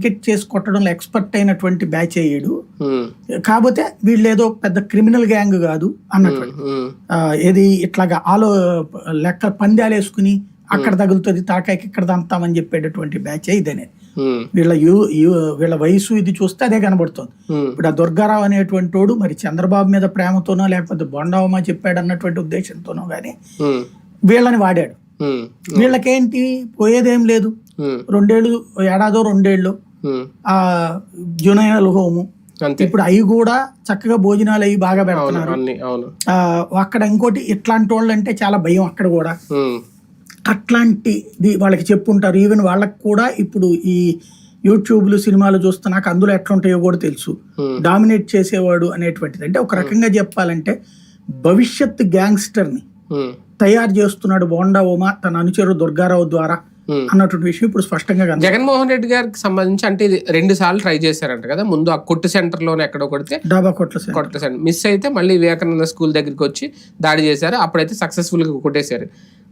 Target చేసి కొట్టడంలో expert అయినటువంటి batch అయ్యాడు. కాకపోతే వీళ్ళు ఏదో పెద్ద క్రిమినల్ గ్యాంగ్ కాదు అన్నట్టు ఏది ఇట్లాగా ఆలో లెక్క పందాలు వేసుకుని అక్కడ తగులుతుంది తాకాయకి ఇక్కడ దంతామని చెప్పేటటువంటి బ్యాచ్ ఇదనేది ఉమ్, వీళ్ళ యూ వీళ్ళ వయసు ఇది చూస్తే అదే కనబడుతుంది. ఇప్పుడు ఆ దుర్గారావు అనేటువంటి వాడు మరి చంద్రబాబు మీద ప్రేమతోనో లేకపోతే బొండవమా చెప్పాడు అన్నటువంటి ఉద్దేశంతోనో కానీ ఉమ్, వీళ్ళని వాడాడు. వీళ్ళకేంటి పోయేదేం లేదు. రెండేళ్ళు ఏడాదో రెండేళ్ళు ఆ జునైనల్ హోము. ఇప్పుడు అవి కూడా చక్కగా భోజనాలు అవి బాగా పెడుతున్నారు. ఆ, అక్కడ ఇంకోటి ఇట్లాంటి వాళ్ళు అంటే చాలా భయం అక్కడ కూడా. అట్లాంటిది వాళ్ళకి చెప్పుంటారు. ఈవెన్ వాళ్ళకి కూడా ఇప్పుడు ఈ యూట్యూబ్లు సినిమాలు చూస్తున్నాక అందులో ఎట్లుంటాయో కూడా తెలుసు. డామినేట్ చేసేవాడు అనేటువంటిది. అంటే ఒక రకంగా చెప్పాలంటే భవిష్యత్ గ్యాంగ్స్టర్ని తయారు చేస్తున్నాడు బోండా ఉమా తన అనుచరుడు దుర్గారావు ద్వారా. అన్నటువంటి విషయం ఇప్పుడు స్పష్టంగా. జగన్మోహన్ రెడ్డి గారికి సంబంధించి అంటే ఇది రెండు సార్లు ట్రై చేశారంట కదా. ముందు ఆ కొట్టు సెంటర్లోనే ఎక్కడో కొడితే డాబా కొట్ల కొట్ట సెంటర్. మిస్ అయితే మళ్ళీ వివేకానంద స్కూల్ దగ్గరికి వచ్చి దాడి చేశారు. అప్పుడైతే సక్సెస్ఫుల్గా కొట్టేశారు.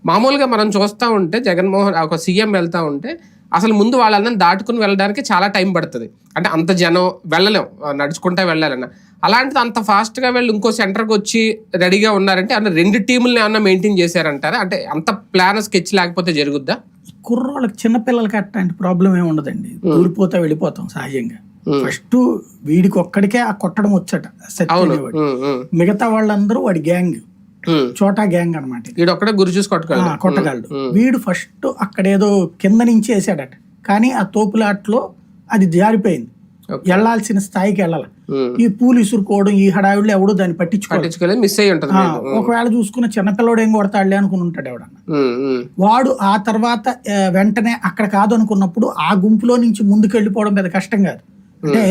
మామూలుగా మనం చూస్తా ఉంటే జగన్మోహన్ ఒక సీఎం వెళ్తా ఉంటే అసలు ముందు వాళ్ళందరిని దాటుకుని వెళ్ళడానికి చాలా టైం పడుతుంది. అంటే అంత జనం వెళ్ళలేం. నడుచుకుంటా వెళ్ళాలన్న. అలాంటిది అంత ఫాస్ట్గా వెళ్ళి ఇంకో సెంటర్కి వచ్చి రెడీగా ఉన్నారంటే అన్న రెండు టీముల్ని ఏమన్నా మెయింటైన్ చేశారంటారా? అంటే అంత ప్లాన్ స్కెచ్ లేకపోతే జరుగుద్దా? కుర్రోళ్ళకి చిన్నపిల్లలకి అట్లాంటి ప్రాబ్లం ఏమి ఉండదండి. ఊరిపోతా వెళ్ళిపోతాం సహజంగా. ఫస్ట్ వీడికి ఒక్కడికే ఆ కొట్టడం వచ్చట సత్య అవును. అనేవాడు. ఉమ్, ఉమ్, మిగతా వాళ్ళందరూ వాడి గ్యాంగ్. చోటా గ్యాంగ్ అనమాట వీడు ఒక్కడే గురి చూసి కొట్టగలడు. వీడు ఫస్ట్ అక్కడేదో కింద నుంచి వేసాడట. కానీ ఆ తోపులాట్లో అది జారిపోయింది. Okay. వెళ్ళాల్సిన స్థాయికి వెళ్ళాలి. ఉమ్. ఈ పూలు ఇసురుకోవడం ఈ హడావిళ్ళు ఎవడో దాన్ని పట్టించుకోవాలి పట్టించుకోలేదు మిస్ అయ్యి ఉంటుంది ఆ, ఒకవేళ చూసుకున్న చిన్నపిల్లడు ఏం కొడతాడులే అనుకుని ఉంటాడు ఎవడన్నా. ఉమ్. వాడు ఆ తర్వాత వెంటనే అక్కడ కాదు అనుకున్నప్పుడు ఆ గుంపులో నుంచి ముందుకు వెళ్ళిపోవడం పెద్ద కష్టం కాదు. అంటే